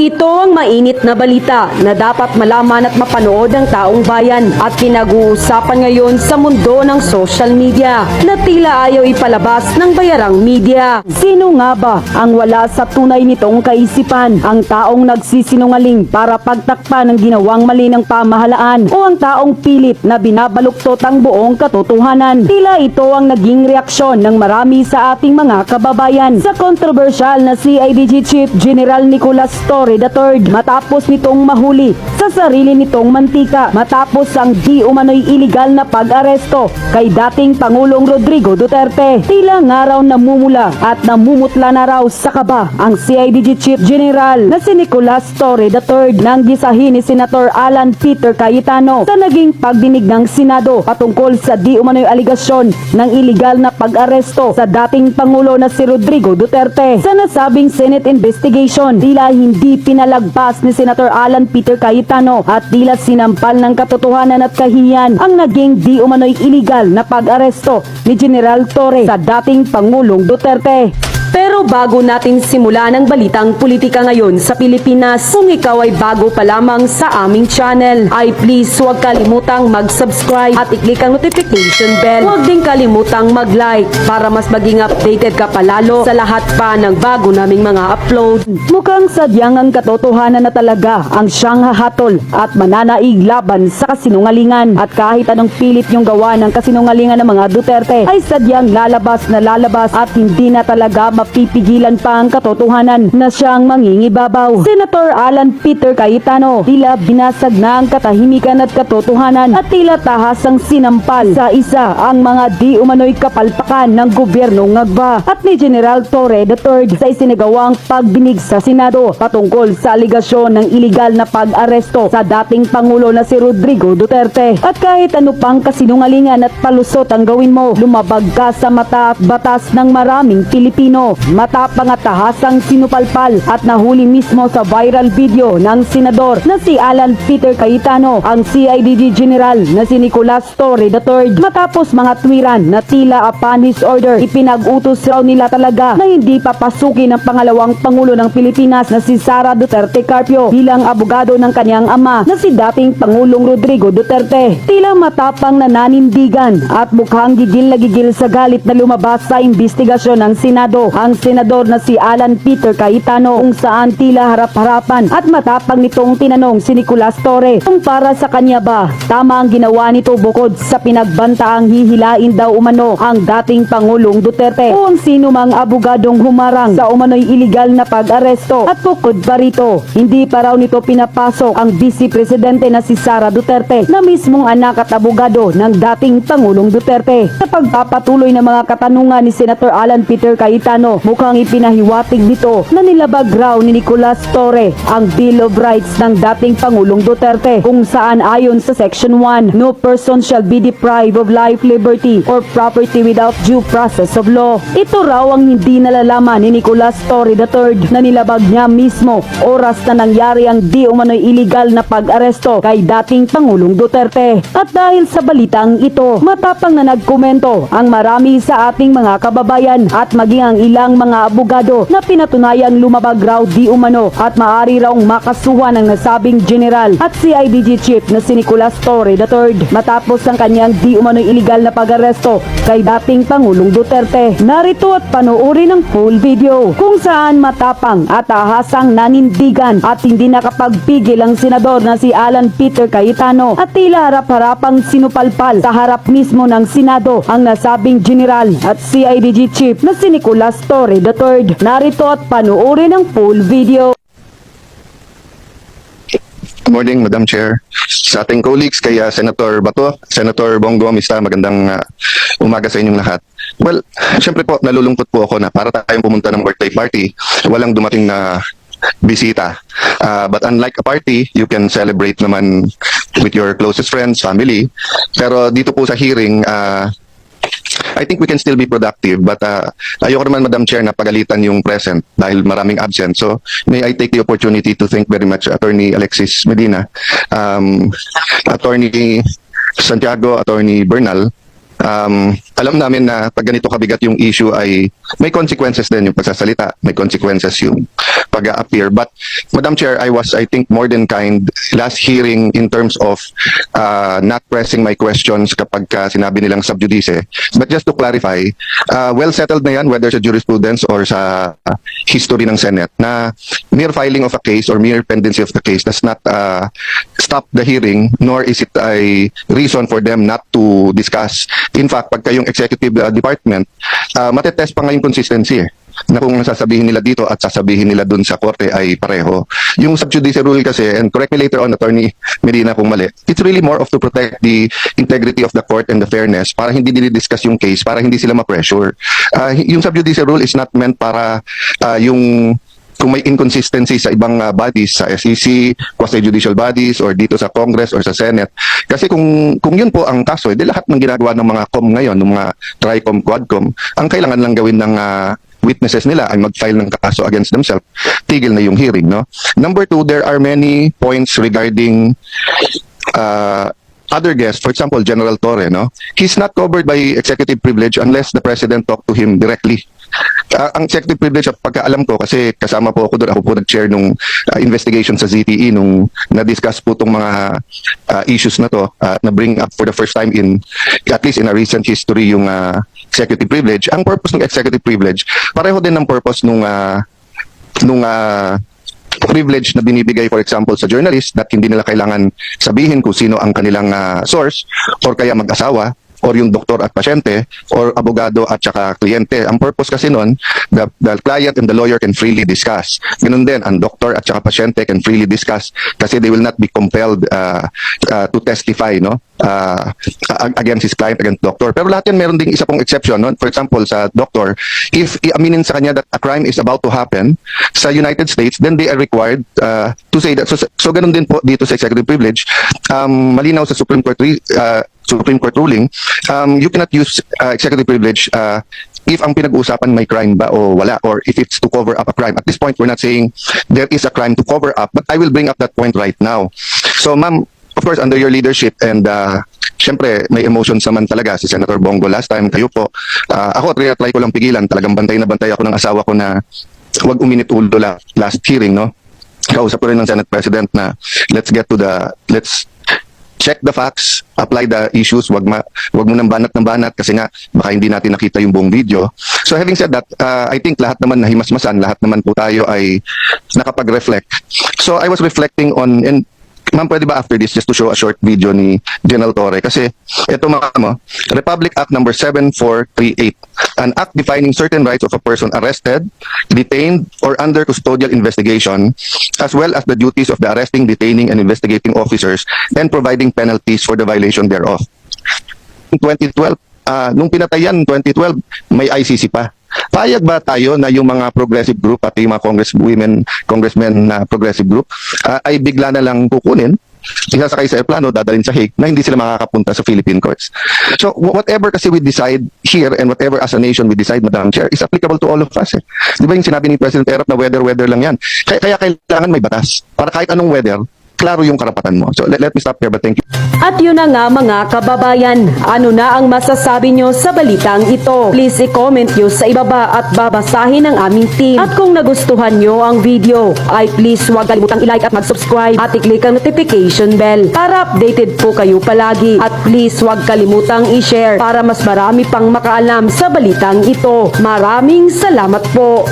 Ito ang mainit na balita na dapat malaman at mapanood ng taong bayan at pinag-uusapan ngayon sa mundo ng social media na tila ayaw ipalabas ng bayarang media. Sino nga ba ang wala sa tunay nitong kaisipan? Ang taong nagsisinungaling para pagtakpan ng ginawang mali ng pamahalaan o ang taong pilit na binabaluktot ang buong katotohanan? Tila ito ang naging reaksyon ng marami sa ating mga kababayan sa kontrobersyal na CIDG Chief General Nicolas Torre III matapos nitong mahuli sa sarili nitong mantika matapos ang di umano'y iligal na pag-aresto kay dating Pangulong Rodrigo Duterte. Tila nga raw namumula at namumutla na raw sa kaba ang CIDG Chief General na si Nicolas Torre III nang gisahin ni Senator Alan Peter Cayetano sa naging pagdinig ng Senado patungkol sa di umano'y aligasyon ng iligal na pag-aresto sa dating Pangulo na si Rodrigo Duterte. Sa nasabing Senate investigation, tila hindi pinalagpas ni Senator Alan Peter Cayetano at tila sinampal ng katotohanan at kahiyan ang naging di umano'y iligal na pag-aresto ni General Torre sa dating Pangulong Duterte. Pero bago natin simulan ang balitang politika ngayon sa Pilipinas, kung ikaw ay bago pa lamang sa aming channel, ay please huwag kalimutang mag-subscribe at i-click ang notification bell. Huwag din kalimutang mag-like para mas maging updated ka palalo sa lahat pa ng bago naming mga upload. Mukhang sadyang ang katotohanan na talaga ang siyang hahatol at mananaig laban sa kasinungalingan at kahit anong pilit yung gawa ng kasinungalingan ng mga Duterte ay sadyang lalabas na lalabas at hindi na talaga mapipigilan pa ang katotohanan na siyang mangingibabaw. Senator Alan Peter Cayetano tila binasag na ang katahimikan at katotohanan at tila tahasang sinampal sa isa ang mga di umano'y kapalpakan ng gobyerno ngagba at ni General Torre III sa isinagawang pagdinig sa Senado patungkol sa aligasyon ng iligal na pag-aresto sa dating Pangulo na si Rodrigo Duterte. At kahit ano pang kasinungalingan at palusot ang gawin mo, lumabag ka sa mata at batas ng maraming Pilipino. Matapang at tahasang sinupalpal at nahuli mismo sa viral video ng senador na si Alan Peter Cayetano, ang CIDG General na si Nicolas Torre III. Matapos mga twiran na tila upon his order, ipinag-utos raw nila talaga na hindi papasukin ang pangalawang Pangulo ng Pilipinas na si Sara Duterte Carpio bilang abogado ng kanyang ama na si dating Pangulong Rodrigo Duterte. Tila matapang na nanindigan at mukhang gigil na gigil sa galit na lumabas sa investigasyon ng Senado ang senador na si Alan Peter Cayetano kung saan tila harap-harapan at matapang nitong tinanong si Nicolas Torre. Kung para sa kanya ba tama ang ginawa nito bukod sa pinagbantaang hihilain daw umano ang dating Pangulong Duterte. O ang sino mang abogadong humarang sa umano'y iligal na pag-aresto. At bukod pa rito hindi pa raw nito pinapasok ang Vice Presidente na si Sara Duterte na mismong anak at abogado ng dating Pangulong Duterte. Sa pagpapatuloy ng mga katanungan ni Senator Alan Peter Cayetano mukhang ipinahiwatig nito na nilabag raw ni Nicolas Torre ang Bill of Rights ng dating Pangulong Duterte kung saan ayon sa Section 1, no person shall be deprived of life, liberty, or property without due process of law. Ito raw ang hindi nalalaman ni Nicolas Torre III na nilabag niya mismo oras na nangyari ang di umano'y illegal na pag-aresto kay dating Pangulong Duterte. At dahil sa balitang ito, matapang na nagkomento ang marami sa ating mga kababayan at maging ang ilang mga abogado na pinatunayang lumabag raw di umano at maari raw makasuhan ng nasabing general at CIDG chief na si Nicolas Torre III matapos ang kanyang di umano'y illegal na pag-aresto kay dating Pangulong Duterte. Narito at panoorin ang full video kung saan matapang at ahasang nanindigan at hindi nakapagpigil ang senador na si Alan Peter Cayetano at tila harap-harapang sinupalpal sa harap mismo ng Senado ang nasabing general at CIDG chief na si Nicolas Torre III. Narito at panoorin ang full video. Good morning, Madam Chair. Sa ating colleagues, kay Senator Bato, Senator Bongo, Mista, magandang uh, umaga sa inyong lahat. Well, syempre po, nalulungkot po ako na para tayong pumunta ng birthday party, walang dumating na bisita. Uh, but unlike a party, you can celebrate naman with your closest friends, family. Pero dito po sa hearing, uh, I think we can still be productive but uh, ayoko naman Madam Chair na pagalitan yung present dahil maraming absent. So may I take the opportunity to thank very much Attorney Alexis Medina, um, Attorney Santiago, Attorney Bernal, um, alam namin na pag ganito kabigat yung issue ay may consequences din yung pagsasalita, may consequences yung pag-appear. But Madam Chair, I was I think more than kind last hearing in terms of uh, not pressing my questions kapag ka sinabi nilang subjudice. But just to clarify, uh, well settled na yan whether sa jurisprudence or sa history ng Senate na mere filing of a case or mere pendency of the case does not uh, stop the hearing nor is it a reason for them not to discuss. In fact, pagka yung executive uh, department, uh, matetest pa nga yung consistency eh na kung sasabihin nila dito at sasabihin nila dun sa korte ay pareho. Yung subjudice rule kasi, and correct me later on, Attorney Medina kung mali, it's really more of to protect the integrity of the court and the fairness para hindi dinidiscuss yung case, para hindi sila ma-pressure. Uh, yung subjudice rule is not meant para uh, yung kung may inconsistency sa ibang uh, bodies, sa SEC, quasi-judicial bodies, or dito sa Congress or sa Senate. Kasi kung kung yun po ang kaso, edi lahat ng ginagawa ng mga COM ngayon, ng mga TRICOM, QUADCOM, ang kailangan lang gawin ng uh, witnesses nila ay mag-file ng kaso against themselves, tigil na yung hearing, no? Number two, there are many points regarding uh, other guests, for example, General Torre, no? He's not covered by executive privilege unless the president talk to him directly. Ah, ang executive privilege, at pagkaalam ko, kasi kasama po ako doon, ako po nag-chair nung ah, investigation sa ZTE nung na-discuss po itong mga ah, issues na to, ah, na-bring up for the first time in, at least in a recent history, yung ah, executive privilege. Ang purpose ng executive privilege, pareho din ng purpose nung ah, nung ah, privilege na binibigay for example sa journalist that hindi nila kailangan sabihin kung sino ang kanilang ah, source or kaya mag-asawa or yung doktor at pasyente or abogado at saka kliyente. Ang purpose kasi nun, the, the client and the lawyer can freely discuss. Ganun din, ang doktor at saka pasyente can freely discuss kasi they will not be compelled uh, uh, to testify no uh, ag- against his client, against doctor. Pero lahat yan meron ding isa pong exception. No? For example, sa doctor, if iaminin sa kanya that a crime is about to happen sa United States, then they are required uh, to say that. So, so ganun din po dito sa executive privilege. Um, malinaw sa Supreme Court uh, Supreme Court ruling, um, you cannot use uh, executive privilege uh, if ang pinag-uusapan may crime ba o wala or if it's to cover up a crime. At this point, we're not saying there is a crime to cover up, but I will bring up that point right now. So, ma'am, course, under your leadership and uh, Siyempre, may emotions naman talaga si Senator Bongo last time. Kayo po. Uh, ako, try ko lang pigilan. Talagang bantay na bantay ako ng asawa ko na wag uminit ulo la, last hearing, no? Kausap ko rin ng Senate President na let's get to the, let's check the facts, apply the issues, wag ma wag mo nang banat ng banat kasi nga baka hindi natin nakita yung buong video. So having said that, uh, I think lahat naman nahimasmasan, lahat naman po tayo ay nakapag-reflect. So I was reflecting on and Ma'am, pwede ba after this just to show a short video ni General Torre? Kasi ito mga mo, Republic Act number 7438, an act defining certain rights of a person arrested, detained, or under custodial investigation, as well as the duties of the arresting, detaining, and investigating officers, and providing penalties for the violation thereof. In 2012, ah, nung pinatayan 2012, may ICC pa. Payag ba tayo na yung mga progressive group at yung mga congresswomen, congressmen na progressive group ah, ay bigla na lang kukunin isasakay sa aeroplano, dadalhin sa Hague, na hindi sila makakapunta sa Philippine courts. So, wh- whatever kasi we decide here and whatever as a nation we decide, Madam Chair, is applicable to all of us. Eh. Di ba yung sinabi ni President Erap na weather-weather lang yan? Kaya, kaya kailangan may batas. Para kahit anong weather, klaro yung karapatan mo. So, let, let me stop here, but thank you. At yun na nga mga kababayan, ano na ang masasabi nyo sa balitang ito? Please i-comment nyo sa ibaba at babasahin ng aming team. At kung nagustuhan nyo ang video, ay please huwag kalimutang i-like at mag-subscribe at i-click ang notification bell para updated po kayo palagi. At please huwag kalimutang i-share para mas marami pang makaalam sa balitang ito. Maraming salamat po!